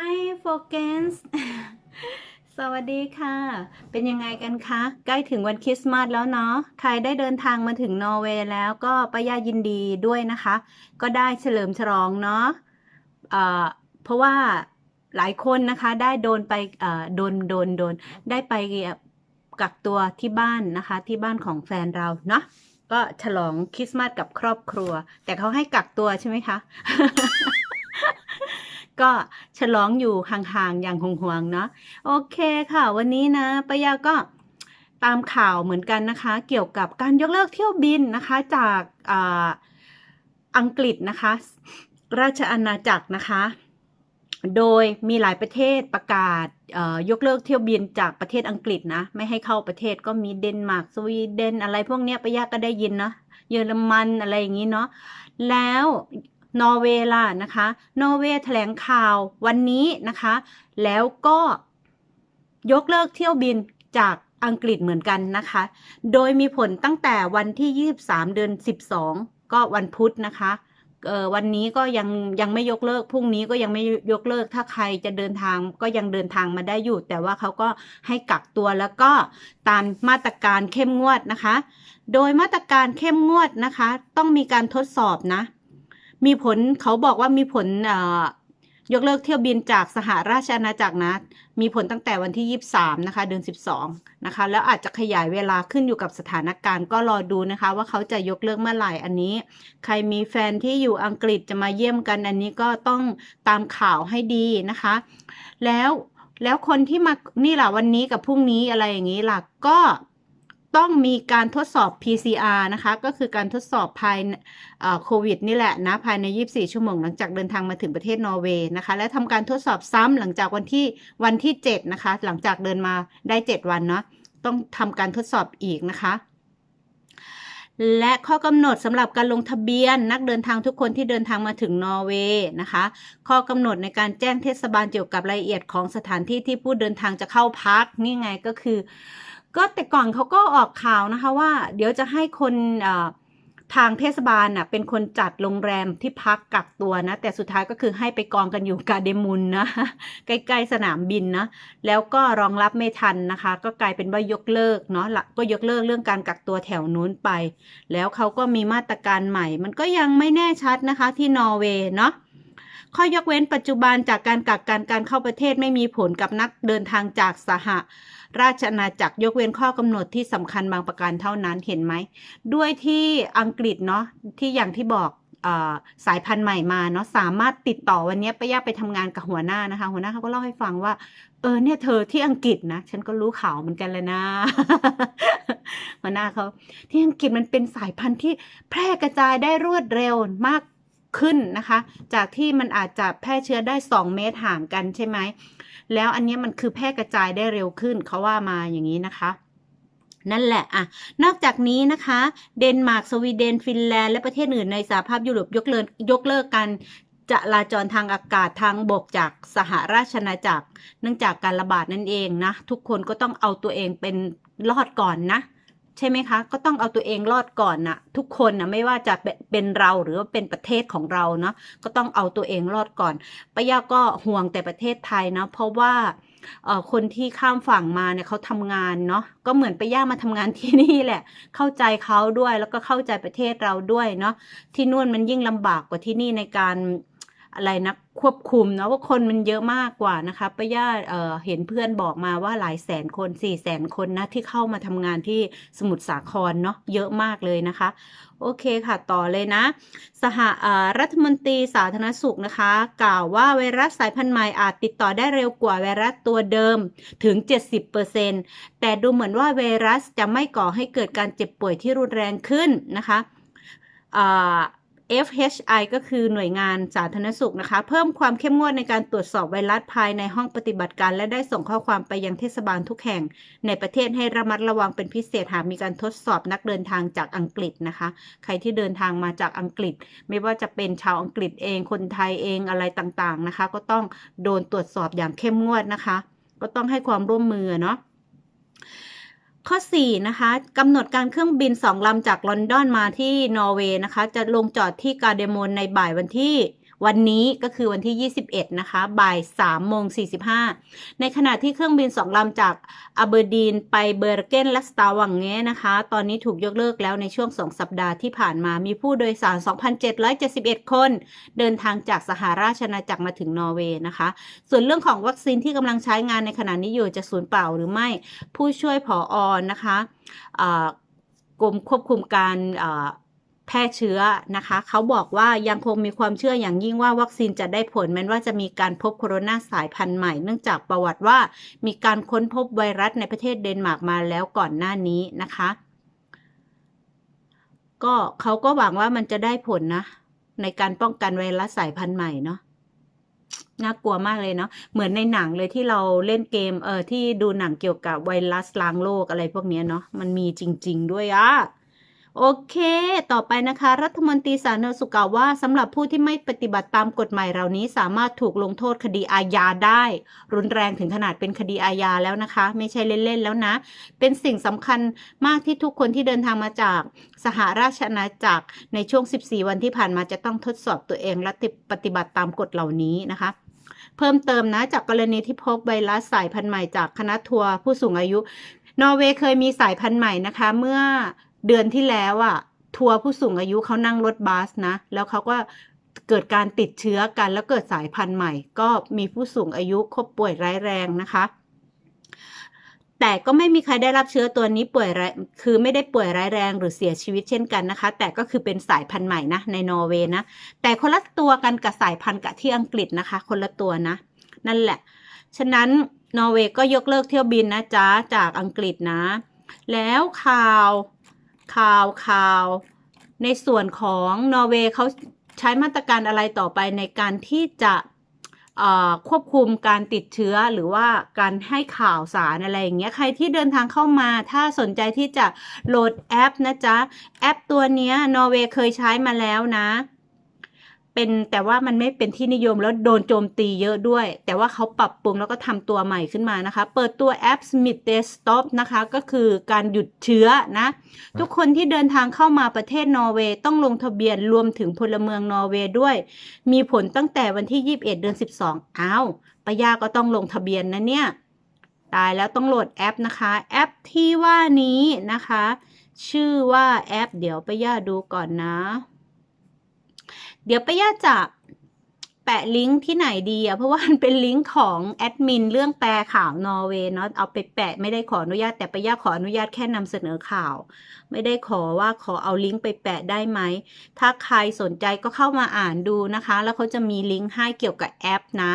Hi f o g e n s สวัสดีค่ะ เป็นยังไงกันคะ ใกล้ถึงวันคริสต์มาสแล้วเนาะ ใครได้เดินทางมาถึงนอร์เวย์แล้วก็ป้ายายินดีด้วยนะคะ ก็ได้เฉลิมฉลองเนาะเอ่อเพราะว่าหลายคนนะคะได้โดนไปโดนโดนโดนได้ไปกักตัวที่บ้านนะคะ ที่บ้านของแฟนเราเนาะก็ฉลองคริสต์มาสกับครอบครัว แต่เขาให้กักตัวใช่ไหมคะ ก็ฉลองอยู่ห่างๆอย่างห่วงๆเนาะโอเคค่ะ วันนี้นะปายาก็ตามข่าวเหมือนกันนะคะ เกี่ยวกับการยกเลิกเที่ยวบินนะคะ จากอ,อังกฤษนะคะ ราชอาณาจักรนะคะโดยมีหลายประเทศประกาศยกเลิกเที่ยวบินจากประเทศอังกฤษนะ ไม่ให้เข้าประเทศก็มีเดนมาร์กสวีเดนอะไรพวกเนี้ยปยาก็ได้ยินเนาะเยอรมันอะไรอย่างนี้เนาะแล้ว นอร์เวย์ล่ะนะคะ นอร์เวย์แถลงข่าววันนี้นะคะ แล้วก็ยกเลิกเที่ยวบินจากอังกฤษเหมือนกันนะคะ โดยมีผลตั้งแต่วันที่ 23 เดือน 12 ก็วันพุธนะคะวันนี้ก็ยังยังไม่ยกเลิก พรุ่งนี้ก็ยังไม่ยกเลิก ถ้าใครจะเดินทางก็ยังเดินทางมาได้อยู่ แต่ว่าเขาก็ให้กักตัวแล้วก็ตามมาตรการเข้มงวดนะคะ โดยมาตรการเข้มงวดนะคะ ต้องมีการทดสอบนะ มีผลเขาบอกว่ามีผลยกเลิกเที่ยวบินจากสหราชอาณาจักรนะ มีผลตั้งแต่วันที่ 23 นะคะ เดือน 12 นะคะ แล้วอาจจะขยายเวลาขึ้นอยู่กับสถานการณ์ก็รอดูนะคะ ว่าเขาจะยกเลิกเมื่อไหร่อันนี้ ใครมีแฟนที่อยู่อังกฤษจะมาเยี่ยมกันอันนี้ก็ต้องตามข่าวให้ดีนะคะ แล้วแล้วคนที่มานี่แหละวันนี้กับพรุ่งนี้อะไรอย่างนี้ล่ะก็ ต้องมีการทดสอบ PCR นะคะ ก็คือการทดสอบภายโควิดนี่แหละนะภายใน 24 ชั่วโมงหลังจากเดินทางมาถึงประเทศนอร์เวย์นะคะ และทำการทดสอบซ้ำหลังจากวันที่วันที่ 7 นะคะ หลังจากเดินมาได้ 7 วันเนาะต้องทำการทดสอบอีกนะคะและข้อกำหนดสำหรับการลงทะเบียนนักเดินทางทุกคนที่เดินทางมาถึงนอร์เวย์นะคะ ข้อกำหนดในการแจ้งเทศบาลเกี่ยวกับรายละเอียดของสถานที่ที่ผู้เดินทางจะเข้าพักนี่ไงก็คือ ก็แต่ก่อนเขาก็ออกข่าวนะคะว่า เดี๋ยวจะให้คนทางเทศบาลน่ะเป็นคนจัดโรงแรมที่พักกักตัวนะ แต่สุดท้ายก็คือให้ไปกองกันอยู่กาเดมุนนะใกล้ๆสนามบินนะแล้วก็รองรับไม่ทันนะคะ ก็กลายเป็นว่ายกเลิกเนาะละก็ยกเลิกเรื่องการกักตัวแถวนู้นไป แล้วเขาก็มีมาตรการใหม่ มันก็ยังไม่แน่ชัดนะคะที่นอร์เวย์เนาะ ข้อยกเว้นปัจจุบันจากการกักกันการเข้าประเทศไม่มีผลกับนักเดินทางจากสหราชอาณาจักรยกเว้นข้อกำหนดที่สำคัญบางประการเท่านั้นเห็นไหม ด้วยที่อังกฤษเนาะที่อย่างที่บอกอาสายพันธุ์ใหม่มาเนาะสามารถติดต่อวันนี้ไปย่าไปทำงานกับหัวหน้านะคะ หัวหน้าเขาก็เล่าให้ฟังว่า เออเนี่ยเธอที่อังกฤษนะ ฉันก็รู้ข่าวเหมือนกันเลยนะ หัวหน้าเขาที่อังกฤษมันเป็นสายพันธุ์ที่แพร่กระจายได้รวดเร็วมาก ขึ้นนะคะ จากที่มันอาจจะแพร่เชื้อได้ 2 เมตรห่างกันใช่ไหม แล้วอันนี้มันคือแพร่กระจายได้เร็วขึ้นเขาว่ามาอย่างนี้นะคะนั่นแหละอะ นอกจากนี้นะคะ เดนมาร์ก สวีเดน ฟินแลนด์ และประเทศอื่นในสหภาพยุโรปยกเลิกยกเลิกการจราจรทางอากาศทางบกจากสหราชอาณาจักร เนื่องจากการระบาดนั่นเองนะ ทุกคนก็ต้องเอาตัวเองเป็นรอดก่อนนะ ใช่ไหมคะ ก็ต้องเอาตัวเองรอดก่อนนะทุกคนนะไม่ว่าจะเป็นเราหรือว่าเป็นประเทศของเราเนาะก็ต้องเอาตัวเองรอดก่อนปะยาก็ห่วงแต่ประเทศไทยนะเพราะว่าคนที่ข้ามฝั่งมาเนี่ยเขาทำงานเนาะก็เหมือนไปย่ามาทำงานที่นี่แหละ เข้าใจเขาด้วยแล้วก็เข้าใจประเทศเราด้วยเนาะที่นู่นมันยิ่งลำบากกว่าที่นี่ในการ อะไรนะควบคุมเนาะว่าคนมันเยอะมากกว่านะคะป้าย่าเอ่อเห็นเพื่อนบอกมาว่าหลายแสนคนสี่แสนคนนะที่เข้ามาทำงานที่สมุทรสาครเนาะเยอะมากเลยนะคะ โอเคค่ะต่อเลยนะ สหรัฐมนตรีสาธารณสุขนะคะ กล่าวว่าไวรัสสายพันธุ์ใหม่อาจติดต่อได้เร็วกว่าไวรัสตัวเดิมถึง 70%แต่ดูเหมือนว่าไวรัสจะไม่ก่อให้เกิดการเจ็บป่วยที่รุนแรงขึ้นนะคะ FHI ก็คือหน่วยงานสาธารณสุขนะคะ เพิ่มความเข้มงวดในการตรวจสอบไวรัสภายในห้องปฏิบัติการ และได้ส่งข้อความไปยังเทศบาลทุกแห่ง ในประเทศให้ระมัดระวังเป็นพิเศษหากมีการทดสอบนักเดินทางจากอังกฤษนะคะ ใครที่เดินทางมาจากอังกฤษ ไม่ว่าจะเป็นชาวอังกฤษเองคนไทยเองอะไรต่างๆนะคะ ก็ต้องโดนตรวจสอบอย่างเข้มงวดนะคะ ก็ต้องให้ความร่วมมือเนาะ ข้อ 4 นะคะกำหนดการเครื่องบิน 2 ลำจากลอนดอนมาที่นอร์เวย์นะคะ จะลงจอดที่กาเดโมนในบ่ายวันที่ วันนี้ก็คือวันที่ 21 นะคะ บ่าย3โมง45 ในขณะที่เครื่องบิน2ลำจากอเบอร์ดีนไปเบอร์เกนและสตาวังเงนะคะ ตอนนี้ถูกยกเลิกแล้วในช่วง 2 สัปดาห์ที่ผ่านมามีผู้โดยสาร 2,771 คน เดินทางจากสหราชอาณาจักรมาถึงนอร์เวย์นะคะ ส่วนเรื่องของวัคซีนที่กำลังใช้งานในขณะนี้อยู่จะสูญเปล่าหรือไม่ ผู้ช่วยผออนะคะกรมควบคุมการ แพร่เชื้อนะคะ เขาบอกว่ายังคงมีความเชื่ออย่างยิ่งว่าวัคซีนจะได้ผลแม้ว่าจะมีการพบโคโรนาสายพันธุ์ใหม่ เนื่องจากประวัติว่ามีการค้นพบไวรัสในประเทศเดนมาร์กมาแล้วก่อนหน้านี้นะคะ ก็เขาก็หวังว่ามันจะได้ผลนะ ในการป้องกันไวรัสสายพันธุ์ใหม่เนาะน่ากลัวมากเลยเนาะเหมือนในหนังเลยที่เราเล่นเกมเออที่ดูหนังเกี่ยวกับไวรัสล้างโลกอะไรพวกนี้เนาะมันมีจริง ๆ ด้วยอะ โอเค ต่อไปนะคะ รัฐมนตรีสาธารณสุขกล่าวว่าสำหรับผู้ที่ไม่ปฏิบัติตามกฎหมายเหล่านี้สามารถถูกลงโทษคดีอาญาได้ รุนแรงถึงขนาดเป็นคดีอาญาแล้วนะคะ ไม่ใช่เล่นๆแล้วนะ เป็นสิ่งสำคัญมากที่ทุกคนที่เดินทางมาจากสหราชอาณาจักรในช่วง 14 วันที่ผ่านมาจะต้องทดสอบตัวเองและปฏิบัติตามกฎเหล่านี้นะคะเพิ่มเติมนะจากกรณีที่พบไวรัสสายพันธุ์ใหม่จากคณะทัวร์ผู้สูงอายุ นอร์เวย์เคยมีสายพันธุ์ใหม่นะคะ เมื่อ เดือนที่แล้วอะทัวร์ผู้สูงอายุเขานั่งรถบัสนะ แล้วเขาก็เกิดการติดเชื้อกันแล้วเกิดสายพันธุ์ใหม่ ก็มีผู้สูงอายุคบป่วยร้ายแรงนะคะ แต่ก็ไม่มีใครได้รับเชื้อตัวนี้ป่วยร้ายคือไม่ได้ป่วยร้ายแรงหรือเสียชีวิตเช่นกันนะคะ แต่ก็คือเป็นสายพันธุ์ใหม่นะในนอร์เวย์นะ แต่คนละตัวกันกับสายพันธุ์กับที่อังกฤษนะคะ คนละตัวนะ นั่นแหละ ฉะนั้นนอร์เวย์ก็ยกเลิกเที่ยวบินนะจ๊ะจากอังกฤษนะ แล้วข่าว ข่าวข่าว ในส่วนของนอร์เวย์เขาใช้มาตรการอะไรต่อไปในการที่จะควบคุมการติดเชื้อหรือว่าการให้ข่าวสารอะไรอย่างเงี้ยใครที่เดินทางเข้ามา ถ้าสนใจที่จะโหลดแอปนะจ๊ะ แอปตัวเนี้ยนอร์เวย์เคยใช้มาแล้วนะ เป็นแต่ว่ามันไม่เป็นที่นิยมแล้วโดนโจมตีเยอะด้วย แต่ว่าเขาปรับปรุงแล้วก็ทำตัวใหม่ขึ้นมานะคะ เปิดตัวแอป Smith Desktop นะคะก็คือการหยุดเชื้อนะ ทุกคนที่เดินทางเข้ามาประเทศนอร์เวย์ต้องลงทะเบียนรวมถึงพลเมืองนอร์เวย์ด้วย มีผลตั้งแต่วันที่ 21 เดือน 12 อ้าวปายาก็ต้องลงทะเบียนนะเนี่ย ตายแล้วต้องโหลดแอปนะคะ แอปที่ว่านี้นะคะ ชื่อว่าแอป เดี๋ยวปายาดูก่อนนะ เดี๋ยวปายาจะแปะลิงก์ที่ไหนดีอะเพราะว่ามันเป็นลิงก์ของแอดมินเรื่องแปลข่าวนอร์เวย์เนาะเอาไปแปะไม่ได้ขออนุญาตแต่ปายาขออนุญาตแค่นำเสนอข่าว ไม่ได้ขอว่าขอเอาลิงก์ไปแปะได้ไหม ถ้าใครสนใจก็เข้ามาอ่านดูนะคะ แล้วเขาจะมีลิงก์ให้เกี่ยวกับแอปนะ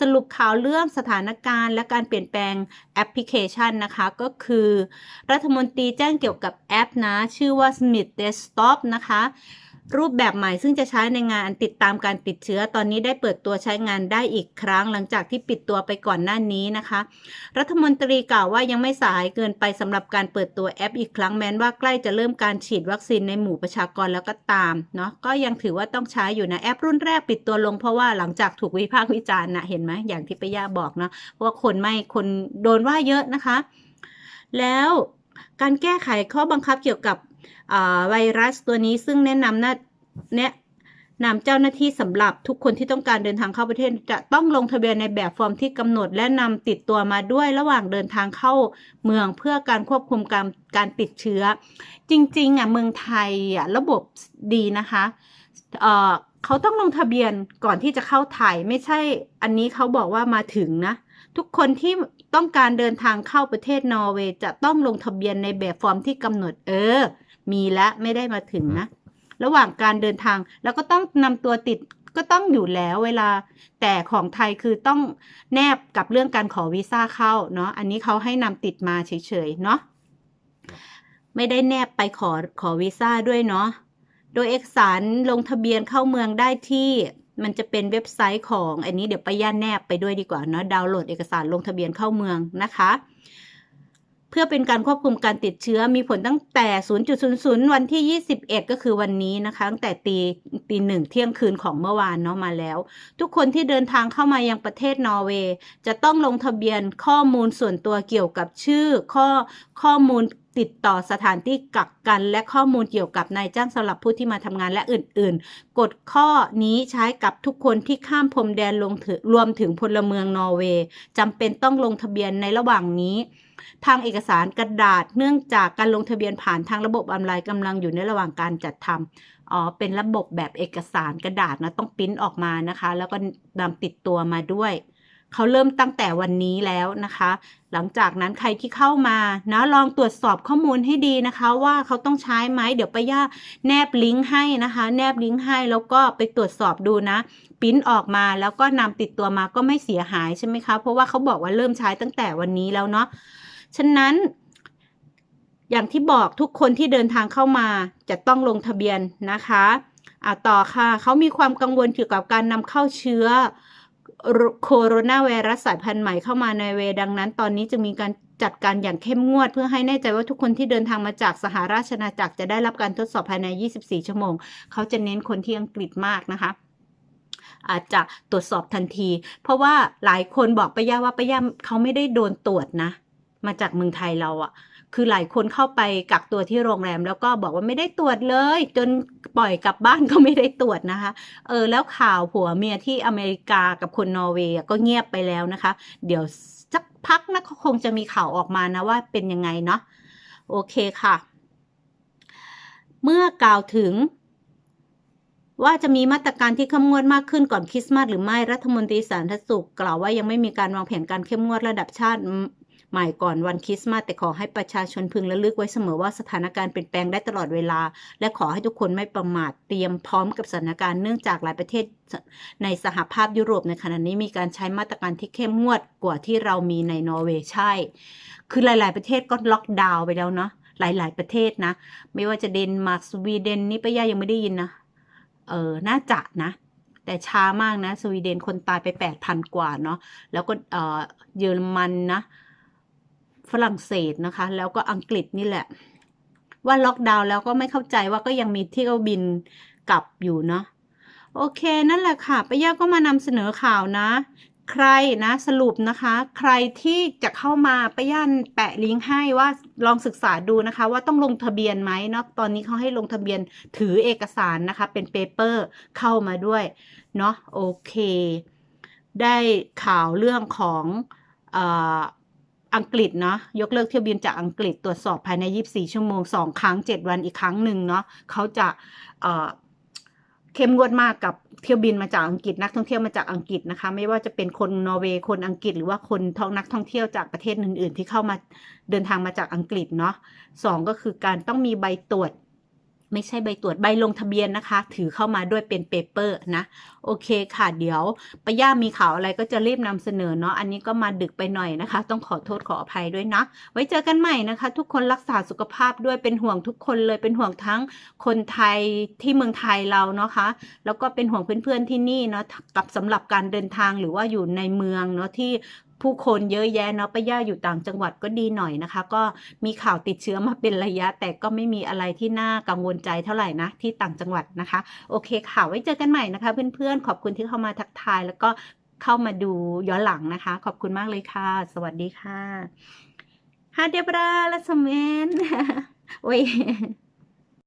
สรุปข่าวเรื่องสถานการณ์ และการเปลี่ยนแปลงแอปพลิเคชันนะคะ ก็คือ รัฐมนตรีแจ้งเกี่ยวกับแอปนะ ชื่อว่า Smith Desktop นะคะ รูปแบบใหม่ซึ่งจะใช้ในงานติดตามการติดเชื้อ ตอนนี้ได้เปิดตัวใช้งานได้อีกครั้ง หลังจากที่ปิดตัวไปก่อนหน้านี้นะคะ รัฐมนตรีกล่าวว่ายังไม่สายเกินไปสำหรับการเปิดตัวแอปอีกครั้งแม้ว่าใกล้จะเริ่มการฉีดวัคซีนในหมู่ประชากรแล้วก็ตามเนาะก็ยังถือว่าต้องใช้อยู่นะแอปรุ่นแรกปิดตัวลงเพราะว่าหลังจากถูกวิพากษ์วิจารณ์นะเห็นไหมอย่างที่ปย่าบอกเนาะเพราะว่าคนไม่คนโดนว่าเยอะนะคะ แล้วการแก้ไขข้อบังคับเกี่ยวกับไวรัสตัวนี้ซึ่งแนะนำนะ แนะนำเจ้าหน้าที่สำหรับทุกคนที่ต้องการเดินทางเข้าประเทศ จะต้องลงทะเบียนในแบบฟอร์มที่กำหนด และนำติดตัวมาด้วยระหว่างเดินทางเข้าเมืองเพื่อการควบคุมการการติดเชื้อ จริงๆอะเมืองไทยอะระบบดีนะคะเอ่อเขาต้องลงทะเบียนก่อนที่จะเข้าไทยไม่ใช่อันนี้เขาบอกว่ามาถึงนะ ทุกคนที่ต้องการเดินทางเข้าประเทศนอร์เวย์จะต้องลงทะเบียนในแบบฟอร์มที่กำหนดเออ มีแล้วไม่ได้มาถึงนะ ระหว่างการเดินทาง แล้วก็ต้องนำตัวติดก็ต้องอยู่แล้วเวลา แต่ของไทยคือต้องแนบกับเรื่องการขอวีซ่าเข้าเนาะอันนี้เขาให้นำติดมาเฉยๆเนาะไม่ได้แนบไปขอขอวีซ่าด้วยเนาะโดยเอกสารลงทะเบียนเข้าเมืองได้ที่มันจะเป็นเว็บไซต์ของอันนี้เดี๋ยวไปย่านแนบไปด้วยดีกว่าเนาะดาวน์โหลดเอกสารลงทะเบียนเข้าเมืองนะคะ เพื่อเป็นการควบคุมการติดเชื้อมีผลตั้งแต่ 0.00 วันที่ 21 ก็คือวันนี้นะคะ ตั้งแต่ตีตีหนึ่งเที่ยงคืนของเมื่อวานเนาะมาแล้ว ทุกคนที่เดินทางเข้ามายังประเทศนอร์เวย์จะต้องลงทะเบียนข้อมูลส่วนตัวเกี่ยวกับชื่อ ข้อข้อมูลติดต่อสถานที่กักกัน และข้อมูลเกี่ยวกับนายจ้างสำหรับผู้ที่มาทำงานและอื่น ๆ กฎข้อนี้ใช้กับทุกคนที่ข้ามพรมแดนลงถึงรวมถึงพลเมืองนอร์เวย์จำเป็นต้องลงทะเบียนในระหว่างนี้ ทางเอกสารกระดาษเนื่องจากการลงทะเบียนผ่านทางระบบออนไลน์กำลังอยู่ในระหว่างการจัดทำอ๋อเป็นระบบแบบเอกสารกระดาษนะต้องปริ้นออกมานะคะ แล้วก็นำติดตัวมาด้วยเขาเริ่มตั้งแต่วันนี้แล้วนะคะ หลังจากนั้นใครที่เข้ามานะลองตรวจสอบข้อมูลให้ดีนะคะ ว่าเขาต้องใช้ไหมเดี๋ยวป้าย่าแนบลิงก์ให้นะคะ แนบลิงก์ให้แล้วก็ไปตรวจสอบดูนะปิ้นออกมาแล้วก็นำติดตัวมาก็ไม่เสียหายใช่ไหมคะ เพราะว่าเขาบอกว่าเริ่มใช้ตั้งแต่วันนี้แล้วเนาะ ฉะนั้น อย่างที่บอกทุกคนที่เดินทางเข้ามาจะต้องลงทะเบียนนะคะอะต่อค่ะเขามีความกังวลเกี่ยวกับการนำเข้าเชื้อโคโรนาไวรัสสายพันธุ์ใหม่เข้ามาในเวดังนั้น ตอนนี้จะมีการจัดการอย่างเข้มงวด เพื่อให้แน่ใจว่าทุกคนที่เดินทางมาจากสหราชอาณาจักรจะได้รับการทดสอบภายใน 24 ชั่วโมง เขาจะเน้นคนที่อังกฤษมากนะคะ อาจจะตรวจสอบทันที เพราะว่าหลายคนบอกป้าย่าว่าป้าย่าเขาไม่ได้โดนตรวจนะ มาจากเมืองไทยเราอะ่ะคือหลายคนเข้าไปกักตัวที่โรงแรม แล้วก็บอกว่าไม่ได้ตรวจเลย จนปล่อยกลับบ้านก็ไม่ได้ตรวจนะคะ เออแล้วข่าวผัวเมียที่อเมริกากับคนนอร์เวย์ก็เงียบไปแล้วนะคะ เดี๋ยวสักพักนะก็คงจะมีข่าวออกมานะว่าเป็นยังไงเนาะโอเคค่ะ เมื่อกล่าวถึงว่าจะมีมาตรการที่เข้มงวดมากขึ้นก่อนคริสต์มาสหรือไม่ รัฐมนตรีสาธารณสุขกล่าวว่ายังไม่มีการวางแผนการเข้มงวดระดับชาติ ใหม่ก่อนวันคริสต์มาสแต่ขอให้ประชาชนพึงระลึกไว้เสมอว่าสถานการณ์เปลี่ยนแปลงได้ตลอดเวลา และขอให้ทุกคนไม่ประมาทเตรียมพร้อมกับสถานการณ์เนื่องจากหลายประเทศในสหภาพยุโรปในขณะนี้มีการใช้มาตรการที่เข้มงวดกว่าที่เรามีในนอร์เวย์ใช่ คือหลาย ๆ ประเทศก็ล็อกดาวน์ไปแล้วเนาะหลาย ๆ ประเทศนะ ไม่ว่าจะเดนมาร์กสวีเดนนี่ป้าย่ายังไม่ได้ยินนะเออน่าจะนะ แต่ช้ามากนะ สวีเดนคนตายไปแปดพันกว่าเนาะแล้วก็เออเยอรมันนะ ฝรั่งเศสนะคะ แล้วก็อังกฤษนี่แหละ ว่าล็อกดาวน์แล้วก็ไม่เข้าใจว่าก็ยังมีเที่ยวบินกลับอยู่เนาะโอเคนั่นแหละค่ะป้าย่าก็มานำเสนอข่าวนะ ใครนะสรุปนะคะ ใครที่จะเข้ามาป้าย่านแปะลิงก์ให้ว่าลองศึกษาดูนะคะ ว่าต้องลงทะเบียนไหมเนาะตอนนี้เขาให้ลงทะเบียนถือเอกสารนะคะ เป็นเปเปอร์เข้ามาด้วยเนาะโอเค ได้ข่าวเรื่องของอ อังกฤษเนาะยกเลิกเที่ยวบินจากอังกฤษตรวจสอบภายใน 24 ชั่วโมง 2 ครั้ง 7 วันอีกครั้งหนึ่งเนาะเขาจะเเข้มงวดมากกับเที่ยวบินมาจากอังกฤษนักท่องเที่ยวมาจากอังกฤษนะคะ ไม่ว่าจะเป็นคนนอร์เวย์คนอังกฤษหรือว่าคนท่องนักท่องเที่ยวจากประเทศอื่น ๆ ที่เข้ามาเดินทางมาจากอังกฤษเนาะสองก็คือการต้องมีใบตรวจ ไม่ใช่ใบตรวจใบลงทะเบียนนะคะ ถือเข้ามาด้วยเป็นเปเปอร์นะ โอเคค่ะ เดี๋ยวป้าย่ามีข่าวอะไรก็จะรีบนำเสนอเนาะ อันนี้ก็มาดึกไปหน่อยนะคะ ต้องขอโทษขออภัยด้วยนะ ไว้เจอกันใหม่นะคะ ทุกคนรักษาสุขภาพด้วยเป็นห่วงทุกคนเลย เป็นห่วงทั้งคนไทยที่เมืองไทยเราเนาะคะ แล้วก็เป็นห่วงเพื่อนๆที่นี่เนาะ กับสำหรับการเดินทางหรือว่าอยู่ในเมืองเนาะที่ ผู้คนเยอะแยะเนาะป้าย่าอยู่ต่างจังหวัดก็ดีหน่อยนะคะ ก็มีข่าวติดเชื้อมาเป็นระยะ แต่ก็ไม่มีอะไรที่น่ากังวลใจเท่าไหร่นะที่ต่างจังหวัดนะคะ โอเคค่ะไว้เจอกันใหม่นะคะ เพื่อนๆขอบคุณที่เข้ามาทักทาย แล้วก็เข้ามาดูย้อนหลังนะคะ ขอบคุณมากเลยค่ะ สวัสดีค่ะฮาเดบราและสเมนโอ้ย